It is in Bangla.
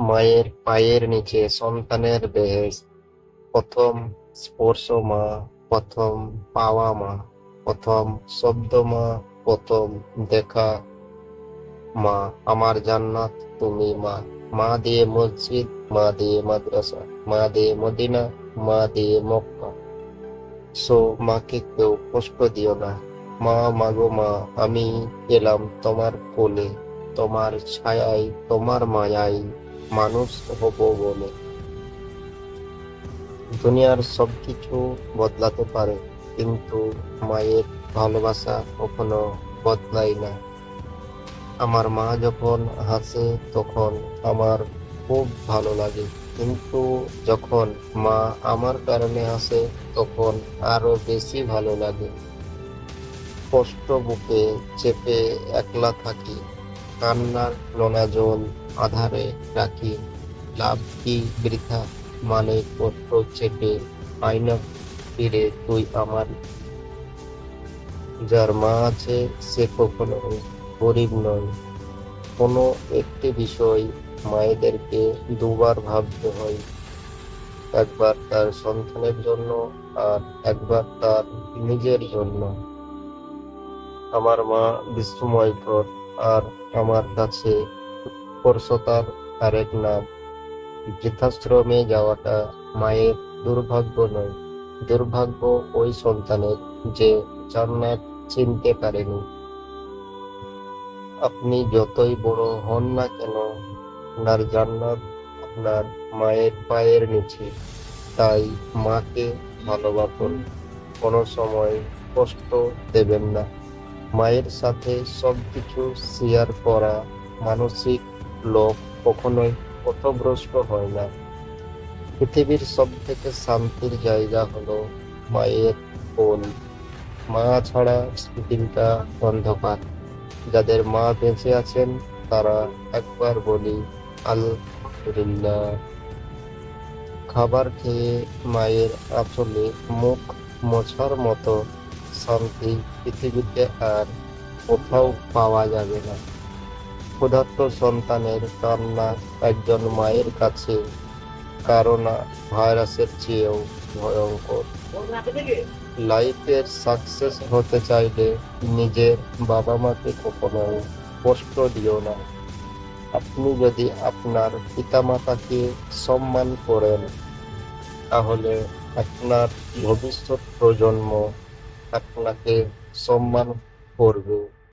মায়ের পায়ের নিচে সন্তানের বেহেশত প্রথম স্পর্শ মা, প্রথম পাওয়া মা, প্রথম শব্দ মা, প্রথম দেখা মা। আমার জান্নাত তুমি মা। মা দিয়ে মসজিদ, মা দিয়ে মাদ্রাসা, মা দিয়ে মদিনা, মা দিয়ে মক্কা। সো, মাকে কেউ কষ্ট দিও না। মা, মাগো মা, আমি এলাম তোমার কোলে। তোমার ছায়ায়, তোমার মায়ায় মানুষ হব বলে। দুনিয়ার সব কিছু বদলাতে পারে, কিন্তু মায়ের ভালোবাসা কখনো বদলায় না। আমার মা যখন হাসে, তখন আমার খুব ভালো লাগে। কিন্তু যখন মা আমার কারণে হাসে, তখন আরও বেশি ভালো লাগে। কষ্ট বুকে চেপে একলা থাকি। কান্নার নোনা জল আধারে রাখি। লাভ কি বৃথা? মানে কষ্ট চেপে আয়না ফিরে তুই আমার। যার মা আছে সে কখনো গরিব নয়। কোনো একটি বিষয় মায়েদেরকে দুবার ভাবতে হয়। একবার তার সন্তানের জন্য আর একবার তার নিজের জন্য। আমার মা বিস্ময়কর আর আমার কাছে স্পর্শতার আরেক নাম। বৃদ্ধাশ্রমে যাওয়াটা মায়ের দুর্ভাগ্য নয়। দুর্ভাগ্য ওই সন্তানের যে জান্নাত চিনতে পারেনি। আপনি যতই বড় হন না কেন, আপনার জান্নাত আপনার মায়ের পায়ের নিচে। তাই মাকে ভালোবাসুন। কোনো সময় কষ্ট দেবেন না। মায়ের সাথে সবকিছু শেয়ার করা মানসিক লোক কখনোই পথভ্রষ্ট হয় না। পৃথিবীর সব থেকে শান্তির জায়গা হলো মায়ের কোল। মা ছাড়া পৃথিবীটা অন্ধকার। যাদের মা বেঁচে আছেন, তারা একবার বলি, আলহামদুলিল্লাহ। খাবার খেয়ে মায়ের আঁচলে মুখ মোছার মতো শান্তি পৃথিবীতে আর কোথাও পাওয়া যাবে না। ক্ষুধার্ত সন্তানের কান্না একজন মায়ের কাছে, কারণা ভাইরাসের চেয়েও ভয়ঙ্কর। লাইফের সাকসেস হতে চাইলে নিজের বাবা মাকে কখনো কষ্ট দিও না। আপনি যদি আপনার পিতামাতাকে সম্মান করেন, তাহলে আপনার ভবিষ্যৎ প্রজন্ম আপনাকে সম্মান করবে।